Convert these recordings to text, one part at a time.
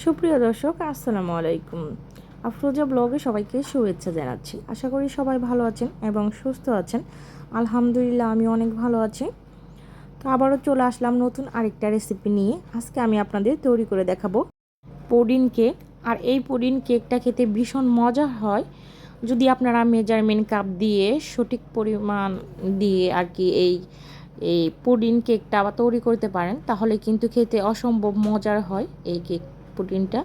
সুপ্রিয় দর্শক, আসসালামু আলাইকুম। আফরোজা ব্লগে সবাইকে শুভেচ্ছা জানাচ্ছি। আশা করি সবাই ভালো আছেন এবং সুস্থ আছেন। আলহামদুলিল্লাহ আমি অনেক ভালো আছি। তো আবারও চলে আসলাম নতুন আরেকটা রেসিপি নিয়ে। আজকে আমি আপনাদের তৈরি করে দেখাবো পুডিং কেক আর এই পুডিং কেকটা খেতে ভীষণ মজা হয়। যদি আপনারা মেজারমেন্ট কাপ দিয়ে, সঠিক পরিমাণ দিয়ে আর কি এই এই পুডিং কেকটা আবার তৈরি করতে পারেন, তাহলে কিন্তু খেতে অসম্ভব মজার হয় এই কেক পুডিংটা।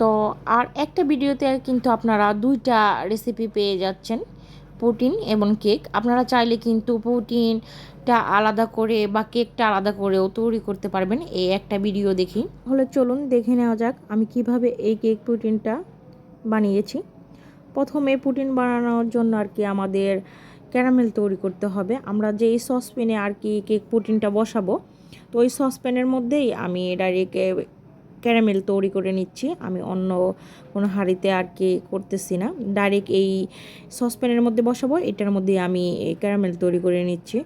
তো আর একটা ভিডিওতে কিন্তু আপনারা দুইটা রেসিপি পেয়ে যাচ্ছেন প্রোটিন এবং কেক আপনারা চাইলে কিন্তু প্রোটিনটা আলাদা করে বা কেকটা আলাদা করেও তৈরি করতে পারবেন, এই একটা ভিডিও দেখি। তাহলে চলুন দেখে নেওয়া যাক আমি কীভাবে এই কেক প্রোটিনটা বানিয়েছি। প্রথমে পুটিন বানানোর জন্য আর কি আমাদের ক্যারামেল তৈরি করতে হবে। আমরা যেই সসপ্যানে আর কি কেক পুটিনটা বসাবো, তো ওই সসপ্যানের মধ্যেই আমি ডাইরেক্ট ক্যারামেল তৈরি করে নিচ্ছি। আমি অন্য কোনো হাঁড়িতে আর কি করতেছি না। ডাইরেক্ট এই সসপ্যানের মধ্যে বসাবো। এটার মধ্যে আমি ক্যারামেল তৈরি করে নিচ্ছি।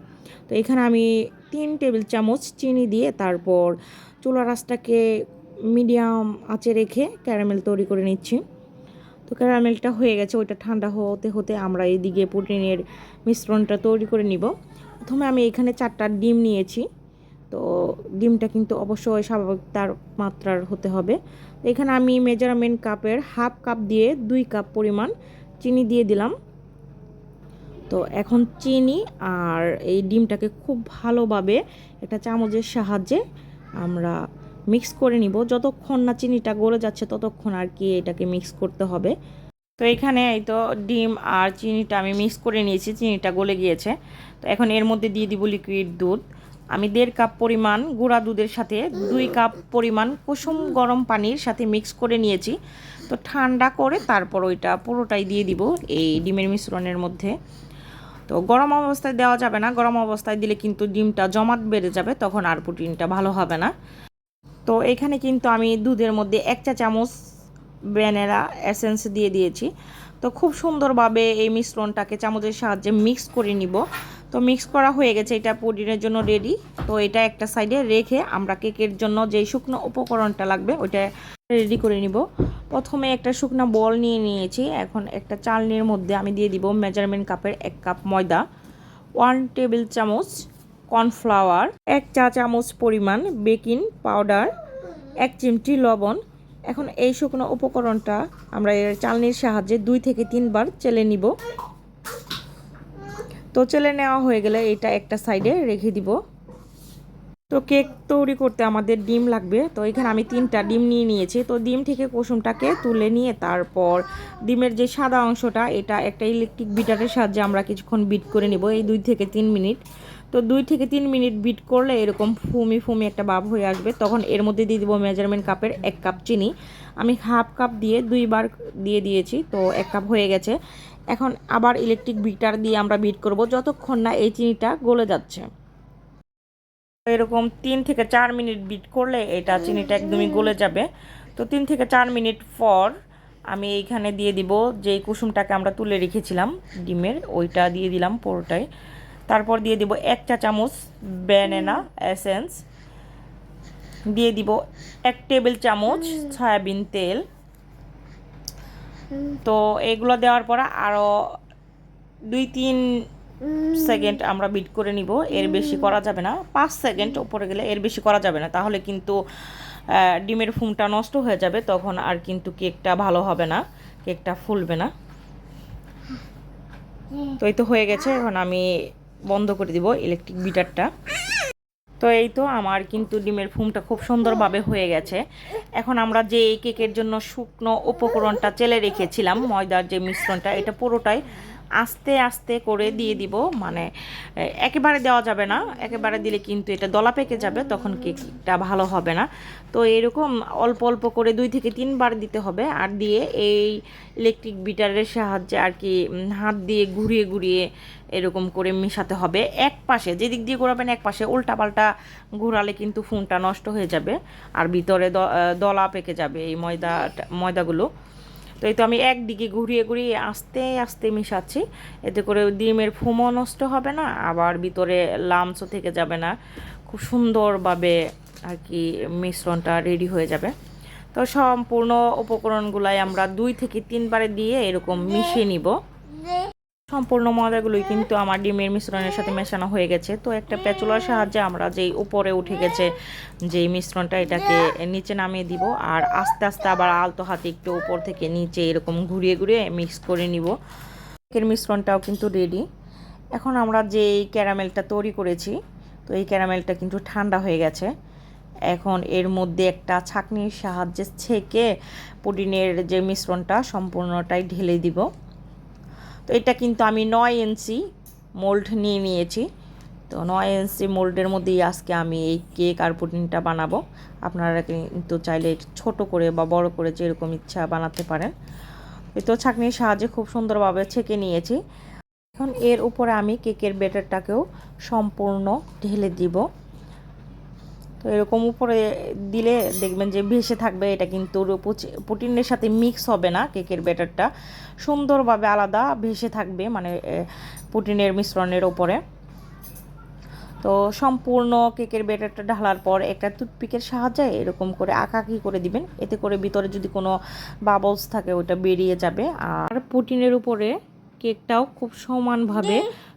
তো এখানে আমি তিন টেবিল চামচ চিনি দিয়ে তারপর চুলা রাসটাকে মিডিয়াম আঁচে রেখে ক্যারামেল তৈরি করে নিচ্ছি। তো ক্যারামেলটা হয়ে গেছে, ওইটা ঠান্ডা হতে হতে আমরা এদিকে প্রোটিনের মিশ্রণটা তৈরি করে নিব। প্রথমে আমি এখানে চারটা ডিম নিয়েছি। তো ডিমটা কিন্তু অবশ্যই স্বাভাবিক তার মাত্রার হতে হবে। তো এখানে আমি মেজারমেন্ট কাপের হাফ কাপ দিয়ে দুই কাপ পরিমাণ চিনি দিয়ে দিলাম। তো এখন চিনি আর এই ডিমটাকে খুব ভালোভাবে একটা চামচের সাহায্যে আমরা মিক্স করে নিব। যতক্ষণ না চিনিটা গলে যাচ্ছে ততক্ষণ আর কি এটাকে মিক্স করতে হবে। তো এখানে এই তো ডিম আর চিনিটা আমি মিক্স করে নিয়েছি, চিনিটা গলে গিয়েছে। তো এখন এর মধ্যে দিয়ে দিব লিকুইড দুধ। আমি দেড় কাপ পরিমাণ গুঁড়া দুধের সাথে দুই কাপ পরিমাণ কুসুম গরম পানির সাথে মিক্স করে নিয়েছি। তো ঠান্ডা করে তারপর ওইটা পুরোটাই দিয়ে দিব এই ডিমের মিশ্রণের মধ্যে। তো গরম অবস্থায় দেওয়া যাবে না গরম অবস্থায় দিলে কিন্তু ডিমটা জমাট বেড়ে যাবে তখন আর প্রোটিনটা ভালো হবে না। তো এখানে কিন্তু আমি দুধের মধ্যে এক চা চামচ ভ্যানেলা এসেন্স দিয়ে দিয়েছি। তো খুব সুন্দরভাবে এই মিশ্রণটাকে চামচের সাহায্যে মিক্স করে নিব। তো মিক্স করা হয়ে গেছে, এটা পুডিনের জন্য রেডি তো এটা একটা সাইডে রেখে আমরা কেকের জন্য যেই শুকনো উপকরণটা লাগবে, ওইটা রেডি করে নিব। প্রথমে একটা শুকনো বল নিয়ে নিয়েছি, এখন একটা চালনির মধ্যে আমি দিয়ে দিব মেজারমেন্ট কাপের এক কাপ ময়দা ওয়ান টেবিল চামচ কর্নফ্লাওয়ার এক চা চামচ পরিমাণ বেকিং পাউডার এক চিমটি লবণ। এখন এই শুকনো উপকরণটা আমরা এর চালনির সাহায্যে দুই থেকে তিনবার চেলে নিব। তো চলে নেওয়া হয়ে গেলে এটা একটা সাইডে রেখে দিব। তো কেক তৈরি করতে আমাদের ডিম লাগবে। তো এখানে আমি তিনটা ডিম নিয়ে নিয়েছি। তো ডিম থেকে কুসুমটাকে তুলে নিয়ে তারপর ডিমের যে সাদা অংশটা, এটা একটা ইলেকট্রিক বিটারের সাহায্যে আমরা কিছুক্ষণ বিট করে নিব। এই দুই থেকে তিন মিনিট। তো দুই থেকে তিন মিনিট বিট করলে এরকম ফুমি ফুমি একটা ভাব হয়ে আসবে। তখন এর মধ্যে দিয়ে দিব মেজারমেন্ট কাপের এক কাপ চিনি। আমি হাফ কাপ দিয়ে দুইবার দিয়ে দিয়েছি, তো এক কাপ হয়ে গেছে। এখন আবার ইলেকট্রিক বিটার দিয়ে আমরা বিট করব যতক্ষণ না এই চিনিটা গলে যাচ্ছে। এরকম তিন থেকে চার মিনিট বিট করলে এটা চিনিটা একদমই গলে যাবে। তো তিন থেকে চার মিনিট পর আমি এইখানে দিয়ে দিব যে কুসুমটাকে আমরা তুলে রেখেছিলাম, ডিমের, ওইটা দিয়ে দিলাম পুরোটাই। তারপর দিয়ে দিব এক চা চামচ ব্যানানা এসেন্স দিয়ে দিব এক টেবিল চামচ সয়াবিন তেল। তো এগুলো দেওয়ার পর আরও দুই তিন সেকেন্ড আমরা বিট করে নিব। এর বেশি করা যাবে না। পাঁচ সেকেন্ড উপরে গেলে এর বেশি করা যাবে না। তাহলে কিন্তু ডিমের ফুমটা নষ্ট হয়ে যাবে। তখন আর কিন্তু কেকটা ভালো হবে না। কেকটা ফুলবে না। তো এই তো হয়ে গেছে। এখন আমি বন্ধ করে দিব ইলেকট্রিক বিটারটা তো এই তো আমার কিন্তু ডিমের ফুমটা খুব সুন্দরভাবে হয়ে গেছে। এখন আমরা যে এই কেকের জন্য শুকনো উপকরণটা চেলে রেখেছিলাম, ময়দার যে মিশ্রণটা, এটা পুরোটাই আস্তে আস্তে করে দিয়ে দিব মানে একেবারে দেওয়া যাবে না একেবারে দিলে কিন্তু এটা দলা পেকে যাবে তখন কেকটা ভালো হবে না। তো এরকম অল্প অল্প করে দুই থেকে তিনবার দিতে হবে আর দিয়ে এই ইলেকট্রিক বিটারের সাহায্যে আর কি হাত দিয়ে ঘুরিয়ে ঘুরিয়ে এরকম করে মেশাতে হবে। এক পাশে যেদিক দিয়ে ঘোরাবেন এক পাশে উল্টা পাল্টা ঘোরালে কিন্তু ফোনটা নষ্ট হয়ে যাবে আর ভিতরে দলা পেকে যাবে এই ময়দা ময়দাগুলো। তো এই তো আমি একদিকে ঘুরিয়ে ঘুরিয়ে আস্তে আস্তে মিশাচ্ছি। এতে করে ডিমের ফুমও নষ্ট হবে না, আবার ভিতরে লামসও থেকে যাবে না। খুব সুন্দরভাবে আর কি মিশ্রণটা রেডি হয়ে যাবে। তো সম্পূর্ণ উপকরণগুলাই আমরা দুই থেকে তিনবারে দিয়ে এরকম মিশিয়ে নিব। সম্পূর্ণ ময়দাগুলোই কিন্তু আমার ডিমের মিশ্রণের সাথে মেশানো হয়ে গেছে। তো একটা পেঁচুলার সাহায্যে আমরা যেই উপরে উঠে গেছে যেই মিশ্রণটা, এটাকে নিচে নামিয়ে দিব আর আস্তে আস্তে আবার আলতো হাতে একটু উপর থেকে নিচে এরকম ঘুরিয়ে ঘুরিয়ে মিক্স করে নিব। কেকের মিশ্রণটাও কিন্তু রেডি এখন আমরা যেই ক্যারামেলটা তৈরি করেছি, তো এই ক্যারামেলটা কিন্তু ঠান্ডা হয়ে গেছে। এখন এর মধ্যে একটা ছাঁকনির সাহায্যে ছেঁকে পুডিনের যে মিশ্রণটা সম্পূর্ণটাই ঢেলে দিব। তো এটা কিন্তু আমি নয় ইঞ্চি মোল্ড নিয়ে নিয়েছি। তো নয় ইঞ্চি মোল্ডের মধ্যেই আজকে আমি এই কেক আর পুডিংটা বানাবো। আপনারা কিন্তু চাইলে ছোট করে বা বড় করে যেরকম ইচ্ছা বানাতে পারেন। তো ছাঁকনির সাহায্যে খুব সুন্দরভাবে ছেঁকে নিয়েছি। এখন এর উপরে আমি কেকের বেটারটাকেও সম্পূর্ণ ঢেলে দিব। তো এরকম উপরে দিলে দেখবেন যে ভেসে থাকবে, এটা কিন্তু প্রোটিনের সাথে মিক্স হবে না কেকের ব্যাটারটা। সুন্দরভাবে আলাদা ভেসে থাকবে মানে প্রোটিনের মিশ্রণের ওপরে তো সম্পূর্ণ কেকের ব্যাটারটা ঢালার পর একটা টুথপিকের সাহায্যে এরকম করে আঁকাকি করে দিবেন। এতে করে ভিতরে যদি কোনো বাবলস থাকে ওটা বেরিয়ে যাবে। আর পুটিনের উপরে কেকটাও খুব সমানভাবে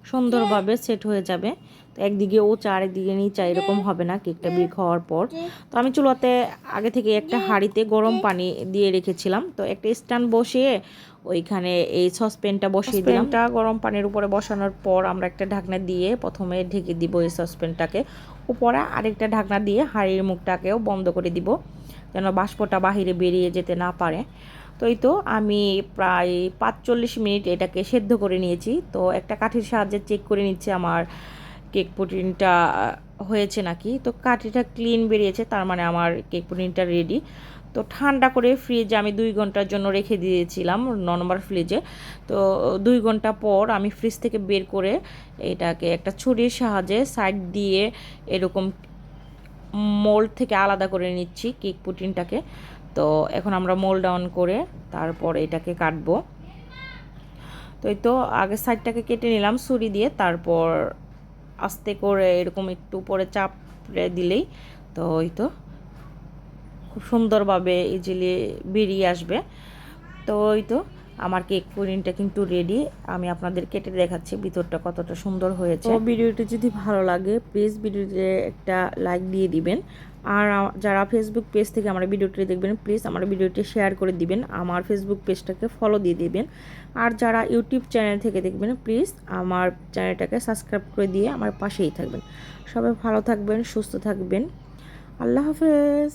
সুন্দরভাবে সেট হয়ে যাবে। তো একদিকে উঁচা আরেকদিকে নিচা এরকম হবে না কেকটা বের হওয়ার পর। তো আমি চুলাতে আগে থেকে একটা হাঁড়িতে গরম পানি দিয়ে রেখেছিলাম। তো একটা স্ট্যান্ড বসিয়ে ওইখানে এই সসপ্যানটা বসিয়ে দিলাম। গরম পানির উপরে বসানোর পর আমরা একটা ঢাকনা দিয়ে প্রথমে ঢেকে দিব এই সসপ্যানটাকে। উপরে আরেকটা ঢাকনা দিয়ে হাঁড়ির মুখটাকেও বন্ধ করে দিব যেন বাষ্পটা বাহিরে বেরিয়ে যেতে না পারে। তো এই তো আমি প্রায় পাঁচচল্লিশ মিনিট এটাকে সেদ্ধ করে নিয়েছি। তো একটা কাঠির সাহায্যে চেক করে নিচ্ছে আমার কেক পুডিংটা হয়েছে নাকি। তো কাঠিটা ক্লিন বেরিয়েছে, তার মানে আমার কেক পুডিংটা রেডি তো ঠান্ডা করে ফ্রিজে আমি দুই ঘণ্টার জন্য রেখে দিয়েছিলাম নম্বর ফ্রিজে তো দুই ঘণ্টা পর আমি ফ্রিজ থেকে বের করে এটাকে একটা ছুরির সাহায্যে সাইড দিয়ে এরকম মোল্ড থেকে আলাদা করে নিচ্ছি কেক পুটিনটাকে তো এখন আমরা মোল ডাউন করে তারপর এটাকে কাটবো। তো এই তো আগের সাইডটাকে কেটে নিলাম ছুরি দিয়ে, তারপর আস্তে করে এরকম একটু উপরে চাপড়ে দিলেই তো ওই তো খুব সুন্দরভাবে ইজিলি বেরিয়ে আসবে। তো ওই তো আমার কেক পুডিংটা কিন্তু রেডি আমি আপনাদের কেটে দেখাচ্ছি ভিতরটা কতটা সুন্দর হয়েছে। ভিডিওটি যদি ভালো লাগে প্লিজ ভিডিওতে একটা লাইক দিয়ে দিবেন। আর যারা ফেসবুক পেজ থেকে আমার ভিডিওটি দেখবেন প্লিজ আমার ভিডিওটি শেয়ার করে দিবেন। আমার ফেসবুক পেজটাকে ফলো দিয়ে দিবেন। আর যারা ইউটিউব চ্যানেল থেকে দেখবেন প্লিজ আমার চ্যানেলটাকে সাবস্ক্রাইব করে দিয়ে আমার পাশেই থাকবেন। সবাই ভালো থাকবেন, সুস্থ থাকবেন। আল্লাহ হাফেজ।